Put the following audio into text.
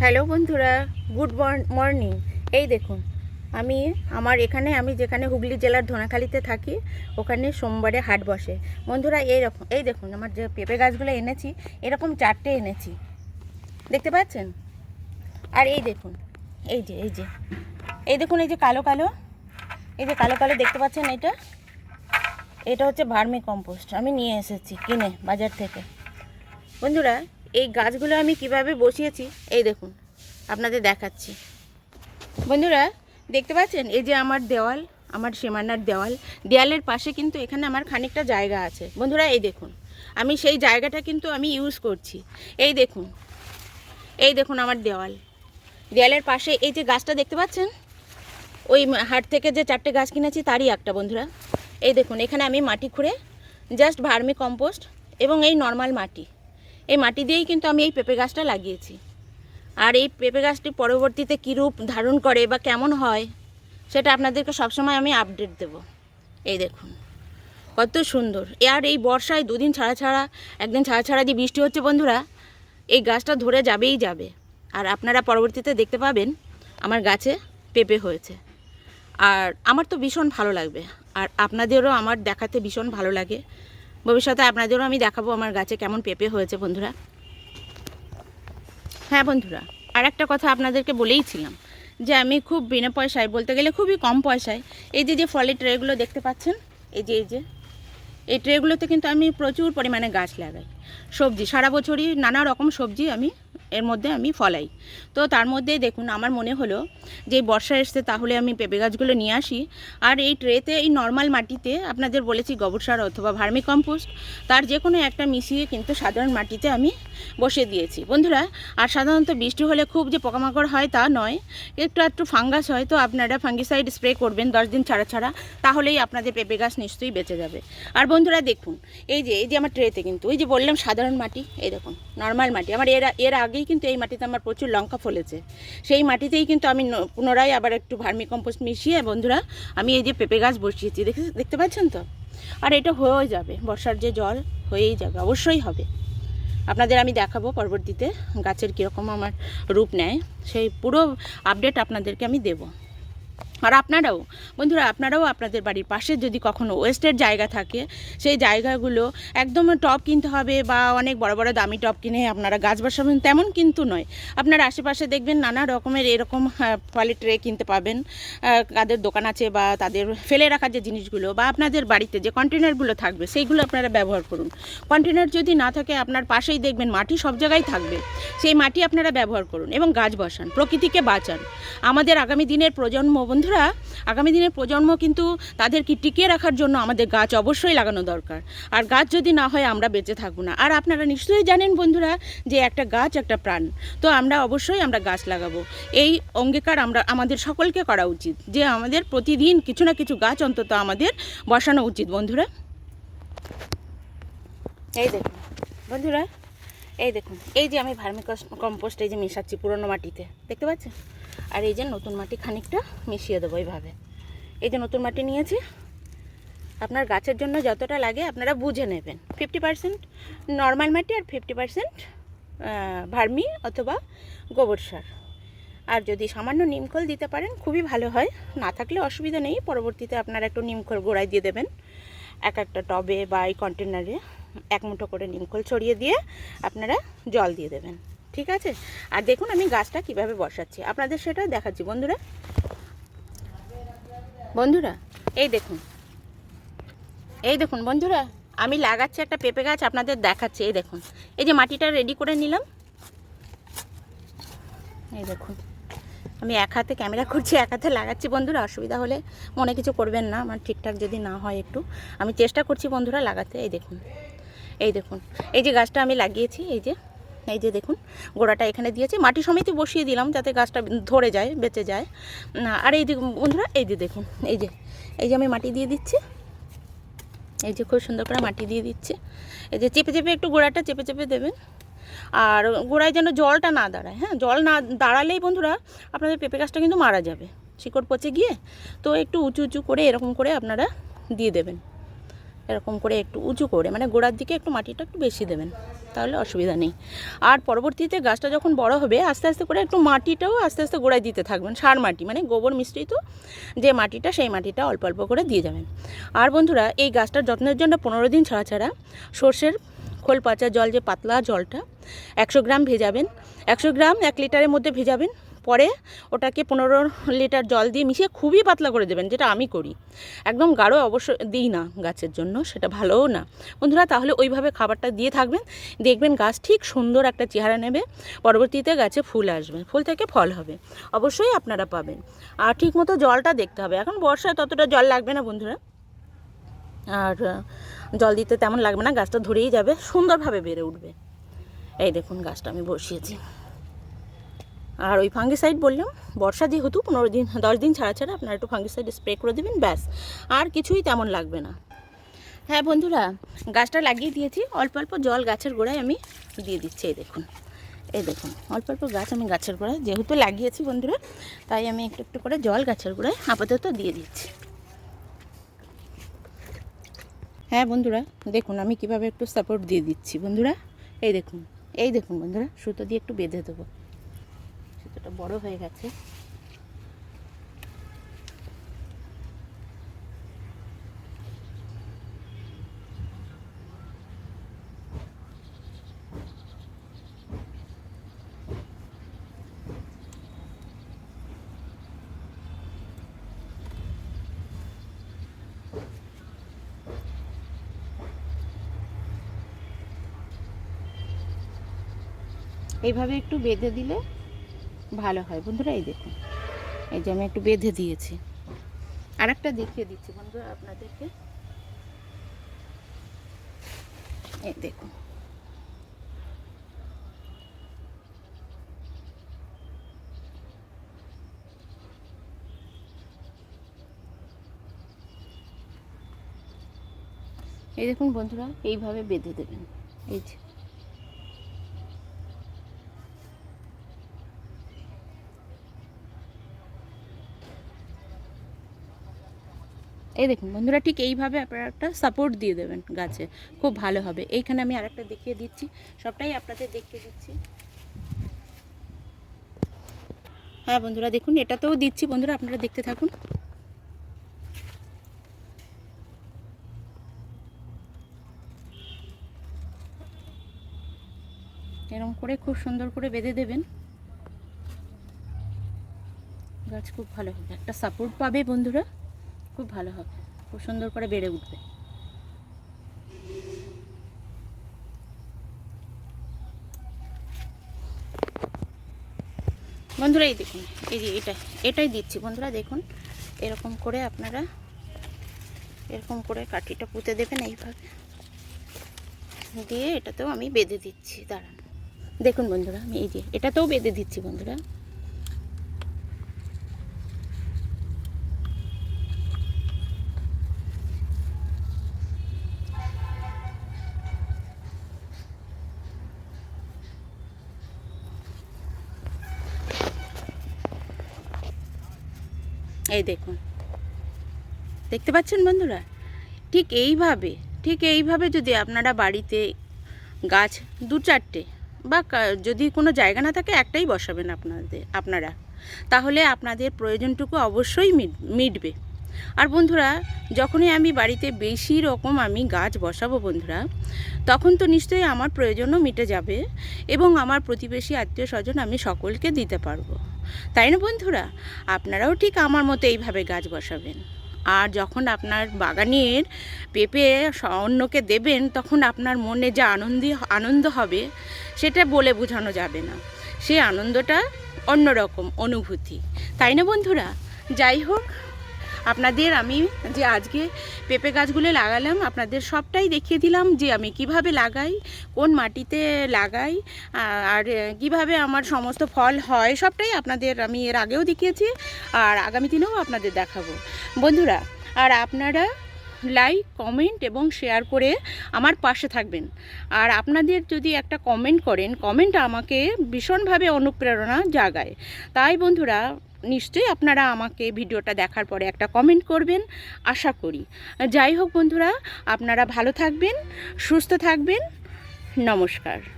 Hello বন্ধুরা, good morning এই দেখুন, আমি আমার এখানে, আমি যেখানে হুগলি জেলার ধনাখালিতে থাকি, ওখানে সোমবারে হাট বসে। বন্ধুরা, এই রকম এই দেখুন, আমার যে পেঁপে গাছগুলো এনেছি, এরকম চারটে এনেছি। দেখতে পাচ্ছেন? আর এই দেখুন, এই যে এই যে, এই দেখুন, এই যে কালো কালো, এই যে কালো কালো দেখতে পাচ্ছেন এটা? এটা হচ্ছে ভার্মি কম্পোস্ট, আমি নিয়ে এসেছি কিনে বাজার থেকে। বন্ধুরা এই গাছগুলো আমি কীভাবে বসিয়েছি, এই দেখুন, আপনাদের দেখাচ্ছি। বন্ধুরা, দেখতে পাচ্ছেন? এই যে আমার দেওয়াল, আমার সীমানার দেওয়াল। দেওয়ালের পাশে কিন্তু এখানে আমার খানিকটা জায়গা আছে। বন্ধুরা, এই দেখুন, আমি সেই জায়গাটা কিন্তু আমি ইউজ করছি। এই দেখুন এই দেখুন আমার দেওয়াল। দেওয়ালের পাশে এই যে গাছটা দেখতে পাচ্ছেন? ওই হাট থেকে যে চারটে গাছ কিনেছি, তারই একটা, বন্ধুরা। এই দেখুন, এখানে আমি মাটি খুঁড়ে জাস্ট ভার্মি কম্পোস্ট এবং এই নর্মাল মাটি। এই মাটি দিয়েই কিন্তু আমি এই পেঁপে গাছটা লাগিয়েছি। আর এই পেঁপে গাছটি পরবর্তীতে কী রূপ ধারণ করে বা কেমন হয়, সেটা আপনাদেরকে সবসময় আমি আপডেট দেব। এই দেখুন, কত সুন্দর। আর এই বর্ষায় দুদিন ছাড়া ছাড়া, একদিন ছাড়া ছাড়া যে বৃষ্টি হচ্ছে বন্ধুরা, এই গাছটা ধরে যাবেই যাবে। আর আপনারা পরবর্তীতে দেখতে পাবেন আমার গাছে পেঁপে হয়েছে। আর আমার তো ভীষণ ভালো লাগবে। আর আপনাদেরও আমার দেখাতে ভীষণ ভালো লাগে। ভবিষ্যতে আপনাদেরও আমি দেখাবো আমার গাছে কেমন পেঁপে হয়েছে, বন্ধুরা। হ্যাঁ বন্ধুরা আর একটা কথা আপনাদেরকে বলেইছিলাম যে আমি খুব বিনা পয়সায় বলতে গেলে খুবই কম পয়সায় এই যে যে ফলের ট্রেগুলো দেখতে পাচ্ছেন? এই যে এই যে, এই ট্রেগুলোতে কিন্তু আমি প্রচুর পরিমাণে গাছ লাগাই। সবজি, সারা বছরই নানা রকম সবজি আমি এর মধ্যে আমি ফলাই। তো তার মধ্যে দেখুন, আমার মনে হলো যে বর্ষা এসছে তাহলে আমি পেঁপে গাছগুলো নিয়ে আসি। আর এই ট্রেতে, এই নর্মাল মাটিতে আপনাদের বলেছি গোবর সার অথবা ভার্মি কম্পোস্ট তার যে কোনো একটা মিশিয়ে কিন্তু সাধারণ মাটিতে আমি বসিয়ে দিয়েছি। বন্ধুরা, আর সাধারণত বৃষ্টি হলে খুব যে পোকামাকড় হয় তা নয়, একটু একটু ফাঙ্গাস হয়, তো আপনারা ফাঙ্গিসাইড স্প্রে করবেন দশ দিন ছাড়া ছাড়া, তাহলেই আপনাদের পেঁপে গাছ নিশ্চয়ই বেঁচে যাবে। আর বন্ধুরা দেখুন, এই যে এই যে আমার ট্রেতে কিন্তু ওই যে বললাম সাধারণ মাটি, এই দেখুন নর্মাল মাটি। আমার এর এর আগেই কিন্তু এই মাটিতে আমার প্রচুর লঙ্কা ফলেছে। সেই মাটিতেই কিন্তু আমি পুনরায় আবার একটু ভার্মি কম্পোস্ট মিশিয়ে, বন্ধুরা, আমি এই যে পেঁপে গাছ বসিয়েছি দেখে দেখতে পাচ্ছেন তো? আর এটা হয়েও যাবে, বর্ষার যে জল, হয়েই যাবে, অবশ্যই হবে। আপনাদের আমি দেখাবো পরবর্তীতে গাছের কীরকম আমার রূপ নেয়। সেই পুরো আপডেট আপনাদেরকে আমি দেবো। আর আপনারাও, বন্ধুরা আপনারাও আপনাদের বাড়ির পাশে যদি কখনো ওয়েস্টের জায়গা থাকে, সেই জায়গাগুলো একদম টপ কিনতে হবে বা অনেক বড় বড় দামি টপ কিনে আপনারা গাছ বসাবেন তেমন কিন্তু নয়। আপনার আশেপাশে দেখবেন নানা রকমের এরকম ফলের ট্রে কিনতে পাবেন। কাদের দোকান আছে বা তাদের ফেলে রাখার যে জিনিসগুলো বা আপনাদের বাড়িতে যে কন্টেনারগুলো থাকবে, সেইগুলো আপনারা ব্যবহার করুন। কন্টেনার যদি না থাকে, আপনার পাশেই দেখবেন মাটি সব জায়গায় থাকবে। সেই মাটি আপনারা ব্যবহার করুন এবং গাছ বসান, প্রকৃতিকে বাঁচান। আমাদের আগামী দিনের প্রজন্ম বন্ধুরা, আগামী দিনের প্রজন্ম কিন্তু তাদেরকে টিকিয়ে রাখার জন্য আমাদের গাছ অবশ্যই লাগানো দরকার। আর গাছ যদি না হয় আমরা বেঁচে থাকব না। আর আপনারা নিশ্চয়ই জানেন বন্ধুরা যে একটা গাছ একটা প্রাণ। তো আমরা অবশ্যই আমরা গাছ লাগাবো। এই অঙ্গীকার আমরা, আমাদের সকলকে করা উচিত। যে আমাদের প্রতিদিন কিছু না কিছু গাছ অন্তত আমাদের বসানো উচিত, বন্ধুরা। এই দেখুন, বন্ধুরা, এই দেখুন। এই যে আমি ভার্মি কম্পোস্ট এই যে মেশাচ্ছি পুরনো মাটিতে। দেখতে পাচ্ছেন? আর এই যে নতুন মাটি খানিকটা মিশিয়ে দেবো এইভাবে। এই যে নতুন মাটি নিয়েছি, আপনার গাছের জন্য যতটা লাগে আপনারা বুঝে নেবেন। ফিফটি পার্সেন্ট নর্মাল মাটি আর ফিফটি পার্সেন্ট ভার্মি অথবা গোবর সার। আর যদি সামান্য নিমখোল দিতে পারেন, খুবই ভালো হয়। না থাকলে অসুবিধা নেই, পরবর্তীতে আপনারা একটু নিমখোল গোড়ায় দিয়ে দেবেন। এক একটা টবে বা এই কন্টেনারে এক মুঠো করে নিমখোল ছড়িয়ে দিয়ে আপনারা জল দিয়ে দেবেন। ঠিক আছে? আর দেখুন আমি গাছটা কীভাবে বসাচ্ছি। আপনাদের সেটা দেখাচ্ছি, বন্ধুরা। বন্ধুরা, এই দেখুন। এই দেখুন, বন্ধুরা, আমি লাগাচ্ছি একটা পেঁপে গাছ, আপনাদের দেখাচ্ছি, এই দেখুন। এই যে মাটিটা রেডি করে নিলাম। এই দেখুন, আমি এক হাতে ক্যামেরা করছি, এক হাতে লাগাচ্ছি, বন্ধুরা, অসুবিধা হলে মনে কিছু করবেন না, আমার ঠিকঠাক যদি না হয় একটু। আমি চেষ্টা করছি, বন্ধুরা, লাগাতে, এই দেখুন। এই দেখুন, এই যে গাছটা আমি লাগিয়েছি, এই যে। এই যে দেখুন, গোড়াটা এখানে দিয়েছি। মাটি সমেতই বসিয়ে দিলাম যাতে গাছটা ধরে যায়, বেঁচে যায়। আর এই দেখুন বন্ধুরা, এই যে দেখুন, এই যে এই যে আমি মাটি দিয়ে দিচ্ছি। এই যে খুব সুন্দর করে মাটি দিয়ে দিচ্ছি। এই যে চেপে চেপে একটু গোড়াটা চেপে চেপে দেবেন। আর গোড়ায় যেন জলটা না দাঁড়ায় হ্যাঁ জল না দাঁড়ালেই বন্ধুরা আপনাদের পেঁপে গাছটা কিন্তু মারা যাবে। শিকড় পচে গিয়ে, তো একটু উঁচু উঁচু করে এরকম করে আপনারা দিয়ে দেবেন। এরকম করে একটু উঁচু করে মানে গোড়ার দিকে একটু মাটিটা একটু বেশি দেবেন। তাহলে অসুবিধা নেই। আর পরবর্তীতে গাছটা যখন বড় হবে, আস্তে আস্তে করে একটু মাটিটাও আস্তে আস্তে গোড়ায় দিতে থাকবেন। সার মাটি মানে গোবর মিশ্রিত যে মাটিটা, সেই মাটিটা অল্প অল্প করে দিয়ে যাবেন। আর বন্ধুরা, এই গাছটার যত্নের জন্য পনেরো দিন ছাড়া ছাড়া সর্ষের খোল পাচার জল যে পাতলা জলটা, একশো গ্রাম ভেজাবেন। একশো গ্রাম এক লিটারের মধ্যে ভেজাবেন। পরে ওটাকে পনেরো লিটার জল দিয়ে মিশিয়ে খুবই পাতলা করে দেবেন, যেটা আমি করি। একদম গাঢ় অবশ্য দিই না গাছের জন্য, সেটা ভালোও না। বন্ধুরা, তাহলে ওইভাবে খাবারটা দিয়ে থাকবেন, দেখবেন গাছ ঠিক সুন্দর একটা চেহারা নেবে, পরবর্তীতে গাছে ফুল আসবে, ফুল থেকে ফল হবে, অবশ্যই আপনারা পাবেন। আর ঠিক মতো জলটা দেখতে হবে, এখন বর্ষায় ততটা জল লাগবে না বন্ধুরা। আর জল দিতে তেমন লাগবে না, গাছটা ধরেই যাবে, সুন্দরভাবে বেড়ে উঠবে। এই দেখুন গাছটা আমি বসিয়েছি। আর ওই ফাঙ্গিসাইড বললাম, বর্ষা যেহেতু পনেরো দিন, দশ দিন ছাড়া ছাড়া আপনারা একটু ফাঙ্গিসাইড স্প্রে করে দেবেন, ব্যাস। আর কিছুই তেমন লাগবে না। হ্যাঁ বন্ধুরা, গাছটা লাগিয়ে দিয়েছি, অল্প অল্প জল গাছের গোড়ায় আমি দিয়ে দিচ্ছি, এই দেখুন। এই দেখুন, অল্প অল্প গাছ আমি গাছের গোড়ায়, যেহেতু লাগিয়েছি বন্ধুরা, তাই আমি একটু একটু করে জল গাছের গোড়ায় আপাতত দিয়ে দিচ্ছি। হ্যাঁ বন্ধুরা, দেখুন আমি কীভাবে একটু সাপোর্ট দিয়ে দিচ্ছি, বন্ধুরা। এই দেখুন এই দেখুন বন্ধুরা, সুতো দিয়ে একটু বেঁধে দেবো। সুতোটা বড় হয়ে গেছে। এইভাবে একটু বেঁধে দিলে ভালো হয়। বন্ধুরা, এই দেখুন। এই যে আমি একটু বেঁধে দিয়েছি। আর একটা দেখিয়ে দিচ্ছি বন্ধুরা আপনাদেরকে। এই দেখুন। এই দেখুন বন্ধুরা, এইভাবে বেঁধে দেবেন। এই যে। এই দেখুন, বন্ধুরা ঠিক এইভাবে আপনারা একটা সাপোর্ট দিয়ে দেবেন গাছে। খুব ভালো হবে। এইখানে আমি আরেকটা দেখিয়ে দিচ্ছি। সবটাই আপনাদের দেখিয়ে দিচ্ছি। হ্যাঁ বন্ধুরা দেখুন, এটাতেও দিচ্ছি। বন্ধুরা আপনারা দেখতে থাকুন। এরকম করে খুব সুন্দর করে বেঁধে দেবেন। গাছ খুব ভালো হবে। একটা সাপোর্ট পাবে বন্ধুরা। খুব ভালো হবে। খুব সুন্দর করে বেড়ে উঠবে। বন্ধুরা এই দেখুন, এই যে এটা, এটাই দিচ্ছি। বন্ধুরা দেখুন, এরকম করে আপনারা, এরকম করে কাঠিটা পুঁতে দেবেন এইভাবে। দিয়ে এটাতেও আমি বেঁধে দিচ্ছি, দাঁড়ান। দেখুন বন্ধুরা, আমি এই যে এটাতেও বেঁধে দিচ্ছি বন্ধুরা। এই দেখুন। দেখতে পাচ্ছেন বন্ধুরা? ঠিক এইভাবে ঠিক এইভাবে যদি আপনারা বাড়িতে গাছ দু চারটে বা যদি কোনো জায়গা না থাকে, একটাই বসাবেন আপনাদের, আপনারা। তাহলে আপনাদের প্রয়োজনটুকু অবশ্যই মিটবে। আর বন্ধুরা, যখনই আমি বাড়িতে বেশি রকম আমি গাছ বসাবো বন্ধুরা, তখন তো নিশ্চয়ই আমার প্রয়োজনও মিটে যাবে এবং আমার প্রতিবেশী আত্মীয় স্বজন আমি সকলকে দিতে পারব। তাই না বন্ধুরা? আপনারাও ঠিক আমার মতো এইভাবে গাছ বসাবেন। আর যখন আপনার বাগানের পেঁপে অন্যকে দেবেন, তখন আপনার মনে যে আনন্দি, আনন্দ হবে, সেটা বলে বোঝানো যাবে না। সেই আনন্দটা অন্যরকম, অনুভূতি। তাই না বন্ধুরা? যাই হোক আপনাদের আমি যে আজকে পেঁপে গাছগুলো লাগালাম, আপনাদের সবটাই দেখিয়ে দিলাম যে আমি কীভাবে লাগাই, কোন মাটিতে লাগাই আর কীভাবে আমার সমস্ত ফল হয়, সবটাই আপনাদের আমি এর আগেও দেখিয়েছি আর আগামী দিনেও আপনাদের দেখাবো। বন্ধুরা, আর আপনারা লাইক কমেন্ট এবং শেয়ার করে আমার পাশে থাকবেন। আর আপনাদের যদি একটা কমেন্ট করেন কমেন্ট আমাকে ভীষণভাবে অনুপ্রেরণা জাগায়। তাই বন্ধুরা নিশ্চয়ই আপনারা আমাকে ভিডিওটা দেখার পরে একটা কমেন্ট করবেন, আশা করি। যাই হোক বন্ধুরা, আপনারা ভালো থাকবেন, সুস্থ থাকবেন, নমস্কার।